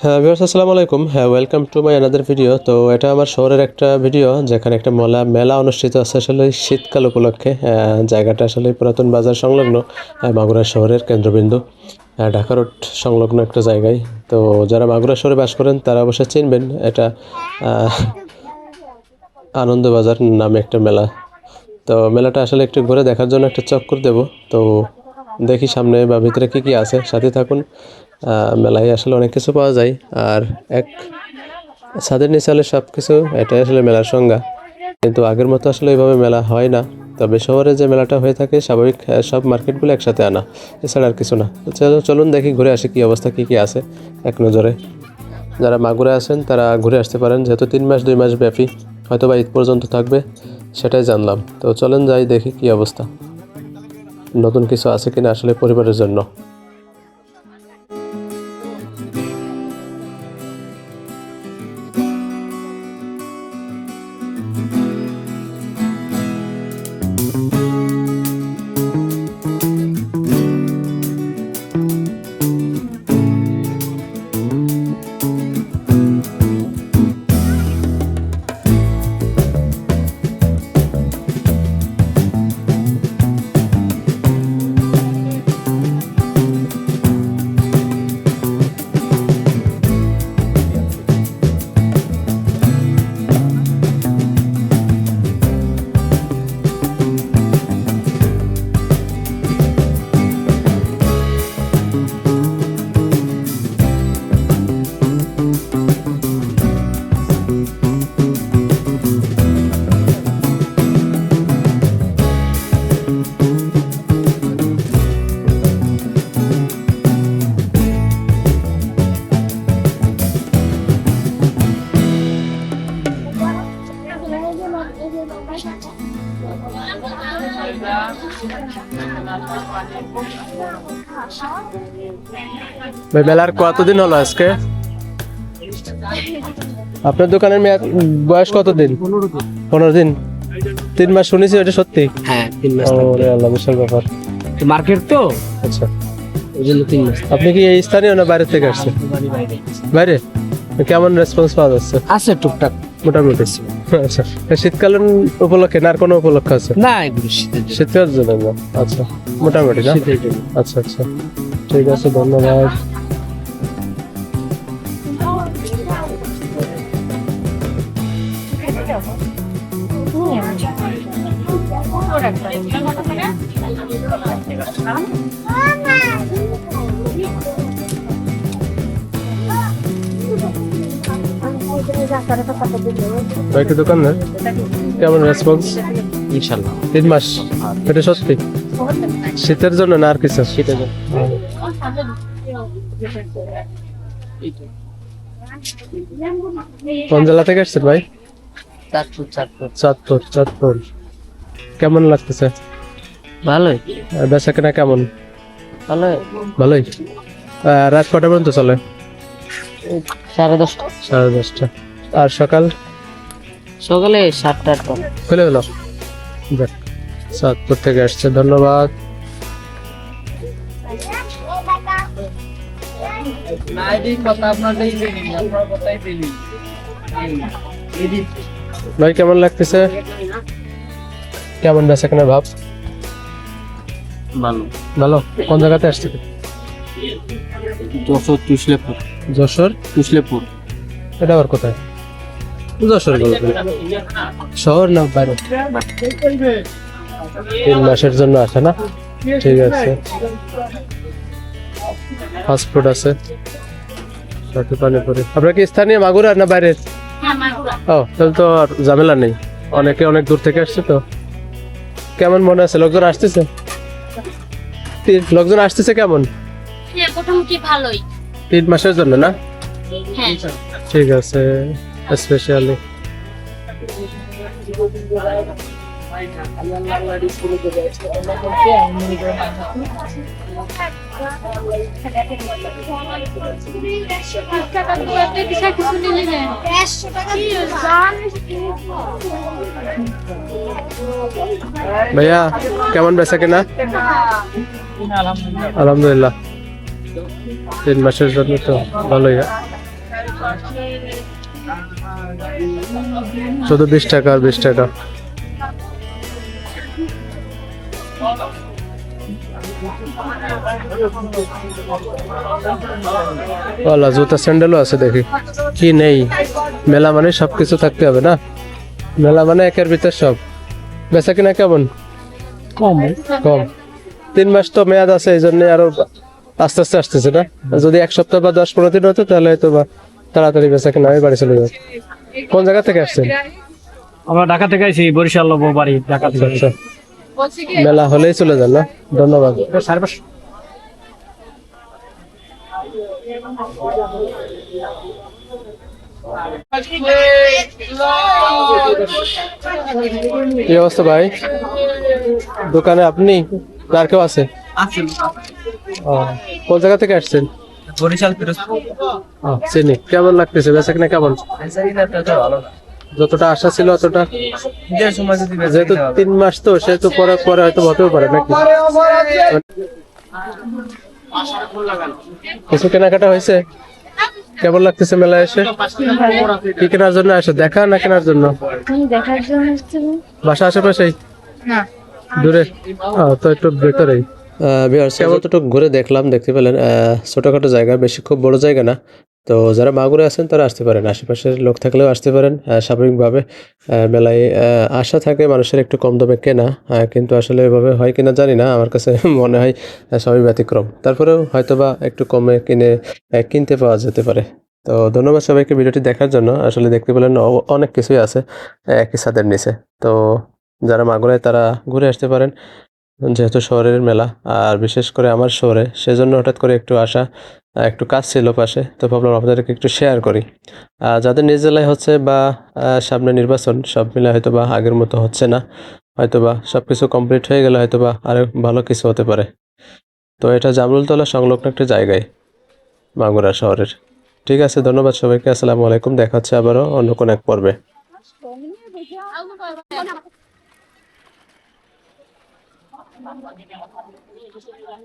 হ্যাঁ ভিউয়ার্স আসসালামু আলাইকুম। হ্যাঁ welcome to my another video তো এটা আমার শহরের একটা ভিডিও যেখানে একটা মেলা মেলা অনুষ্ঠিত আছে আসলে শীতকাল উপলক্ষে। জায়গাটা আসলে পুরাতন বাজার সংলগ্ন মাগুরা শহরের কেন্দ্রবিন্দু। ঢাকা রোড সংলগ্ন একটা জায়গায়। তো যারা মাগুরা শহরে বাস করেন, তারা অবশ্যই চিনবেন এটা আনন্দবাজার নামে একটা মেলা। তো মেলাটা আসলে একটু ঘুরে দেখার জন্য একটা চক্কর দেব। তো দেখি সামনে বা ভিতরে কী কী আছে। সাথে থাকুন। মেলায় আসলে অনেক কিছু পাওয়া যায়। আর এক ছাদের নিচে হলে সব কিছু এটাই আসলে মেলার সংজ্ঞা। কিন্তু আগের মতো আসলে এইভাবে মেলা হয় না। তবে শহরে যে মেলাটা হয়ে থাকে, স্বাভাবিক সব মার্কেটগুলো একসাথে আনা। এছাড়া আর কিছু না। চলুন দেখি ঘুরে আসি কি অবস্থা, কি কি আছে এক নজরে। যারা মাগুরে আছেন তারা ঘুরে আসতে পারেন। যেহেতু তিন মাস, দুই মাস ব্যাপী হয়তো বা ঈদ পর্যন্ত থাকবে, সেটাই জানলাম। তো চলেন যাই দেখি কি অবস্থা। নতুন কিছু আছে কিনা আসলে পরিবারের জন্য। ভাই মেলার কতদিন হলো আজকে? আপনার দোকানের মেয়াদ বয়স কতদিন? পনেরো দিন। তিন মাস শুনেছি ওটা সত্যি? হ্যাঁ তিন মাস ওরে আল্লাহ বিশাল ব্যাপার। মার্কেট তো? আচ্ছা। ওই জন্য তিন মাস। আপনি কি এই স্থানীয় না বাইরে থেকে আসছেন? বাইরে? কেমন রেসপন্স পাওয়া যাচ্ছে? আছে টুকটাক মোটামুটি। আচ্ছা শীতকালীন উপলক্ষে না আর কোনো উপলক্ষ আছে? না এগুলো শীতের জন্য। না? আচ্ছা মোটামুটি না? আচ্ছা আচ্ছা। ঠিক আছে ধন্যবাদ। কয়েকটি দোকান না? কেমন রেসপন্স ইনশাল্লাহ তিন মাস। এটা সত্যি? শীতের জন্য না আর কিছু? শীতের জন্য। কোন জেলা থেকে আসছেন ভাই? চাঁদপুর চাঁদপুর। চাঁদপুর চাঁদপুর। কেমন লাগতেছে? ভালোই। বেচা কেনা কেমন? ভালোই। ভালোই? রাত কটা পর্যন্ত চলে? সাড়ে দশটা। সাড়ে দশটা। আর সকাল? সকালে সাতটা আটটা খুলে গেল? যাক চাঁদপুর থেকে আসছে ধন্যবাদ। ভাই কেমন লাগতেছে? কেমন বেচা কেনার ভাব? ভালো। ভালো? কোন জায়গাতে আসছে? যশোর তুসলেপুর যশোর? তুসলেপুর এটা আবার কোথায়? যশোর শহর না বাইরে? তিন মাসের জন্য আসে না? ঠিক আছে। ফাস্টফুড আছে। সাথে পানিপুরি আপনার কি স্থানীয় মাগুরা না বাইরের ও তাহলে তো আর ঝামেলা নেই। অনেকে অনেক দূর থেকে আসছে তো। কেমন মনে আছে? লোকজন আসতেছে? লোকজন আসতেছে কেমন? হ্যাঁ মোটামুটি ভালোই। তিন মাসের জন্য না? হ্যাঁ। ঠিক আছে। স্পেশালি ভাইয়া কেমন বেচা কেনা আলহামদুলিল্লাহ। তিন মাসের জন্য তো ভালোই। শুধু বিশ টাকা আর বিশ টাকা। ওলা জুতা স্যান্ডেলও আছে দেখি। কি নেই? মেলা মানে সবকিছু থাকতে হবে না? মেলা মানে একের ভিতর সব। বেচা কিনা কেমন? কম। কম। তিন মাস তো মেয়াদ আছে এই জন্য আরও আস্তে আস্তে আসতেছে না? যদি এক সপ্তাহ বা দশ পনেরো দিন হতো তাহলে হয়তো বা তাড়াতাড়ি বেচা কিনা আমি বাড়ি চলে যাবে। কোন জায়গা থেকে আসছেন? আমরা ঢাকা থেকে আইছি বরিশাল বউ বাড়ি ঢাকা থেকে। আচ্ছা মেলা হলেই চলে যান না? ধন্যবাদ। সাড়ে পাঁচশো কি অবস্থা ভাই? দোকানে আপনি? আর কেউ আছে? ও, কোন জায়গা থেকে আসছেন? বরিশাল পিরোজপুর। চিনি কেমন লাগতেছে? বেচা কিনা কেমন? যতটা আশা ছিল অতটা। যেহেতু তিন মাস তো সেহেতু পরে পরে হয়তো হতেও পারে নাকি? কিছু কেনাকাটা হয়েছে? কেমন লাগতেছে মেলায় এসে? কি কেনার জন্য আসে? দেখা না কেনার জন্য? দেখার জন্য বাসা আশেপাশেই? না। দূরে? তো একটু ভেতরেই। যতটুকু ঘুরে দেখলাম দেখতে পেলেন ছোটোখাটো জায়গা বেশি খুব বড় জায়গা না। তো যারা মাগুরে আছেন তারা আসতে পারেন। আশেপাশের লোক থাকলেও আসতে পারেন স্বাভাবিকভাবে। মেলায় আশা থাকে মানুষের একটু কম দামে কেনা কিন্তু আসলে এভাবে হয় কিনা জানি না। আমার কাছে মনে হয় সবই ব্যতিক্রম। তারপরেও হয়তোবা একটু কমে কিনে কিনতে পাওয়া যেতে পারে। তো ধন্যবাদ সবাইকে ভিডিওটি দেখার জন্য। আসলে দেখতে পেলেন অনেক কিছুই আছে একই ছাদের নিচে। তো যারা মাগুরায় তারা ঘুরে আসতে পারেন। যেহেতু শহরের মেলা, আর বিশেষ করে আমার শহরে, সেজন্য হঠাৎ করে একটু আসা একটু কাজ ছিল পাশে, তো ভাবলাম আপনাদেরকে একটু শেয়ার করি। যাদের নিজ জেলায় হচ্ছে বা সামনে নির্বাচন, সব মিলে হয়তো বা আগের মতো হচ্ছে না হয়তো বা সব কিছু কমপ্লিট হয়ে গেলে হয়তো বা আরও ভালো কিছু হতে পারে। তো এটা জামরুলতলা সংলগ্ন একটা জায়গায় মাগুরা শহরের। ঠিক আছে, ধন্যবাদ সবাইকে, আসসালামু আলাইকুম, দেখা হচ্ছে আবারও অন্য কোনো এক পর্বে। 方法没变化他肯定也就是一个